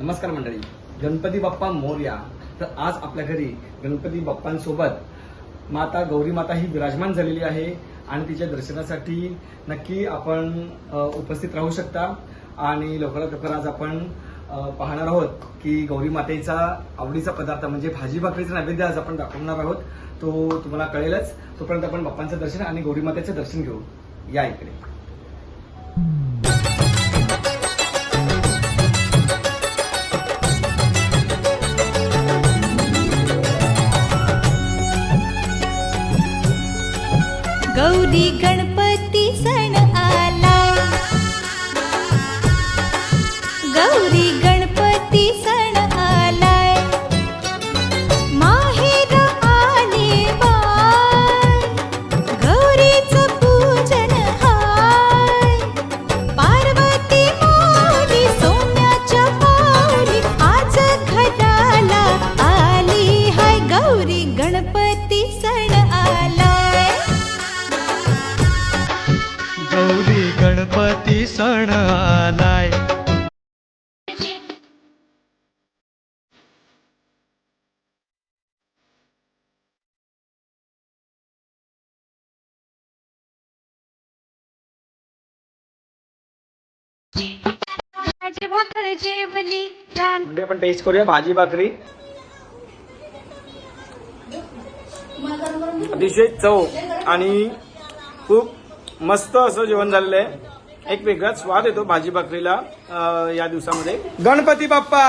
नमस्कार मंडळी. गणपती बाप्पा मोर्या. तर आज आपल्या घरी गणपती बाप्पांसोबत माता गौरी माता ही विराजमान झालेली आहे आणि तिच्या दर्शनासाठी नक्की आपण उपस्थित राहू शकता. आणि लवकरात लवकर आज आपण पाहणार आहोत की गौरी मातेचा आवडीचा पदार्थ म्हणजे भाजी भाकरीचा नैवेद्य आज आपण दाखवणार आहोत. तो तुम्हाला कळेलच. तोपर्यंत आपण बाप्पांचं दर्शन आणि गौरी मातेचं दर्शन घेऊ या इकडे. गौरी गणपती सण आला. गौरी गणपती सण आलाय. भाजी भाकर जेवली छान. म्हणजे आपण टेस्ट करूया भाजी भाकरी. अतिशय चव आणि खूप मस्त असं जेवण झालेलं आहे. एक वेगळाच स्वाद येतो भाजी भाकरीला या दिवसामध्ये. गणपती बाप्पा!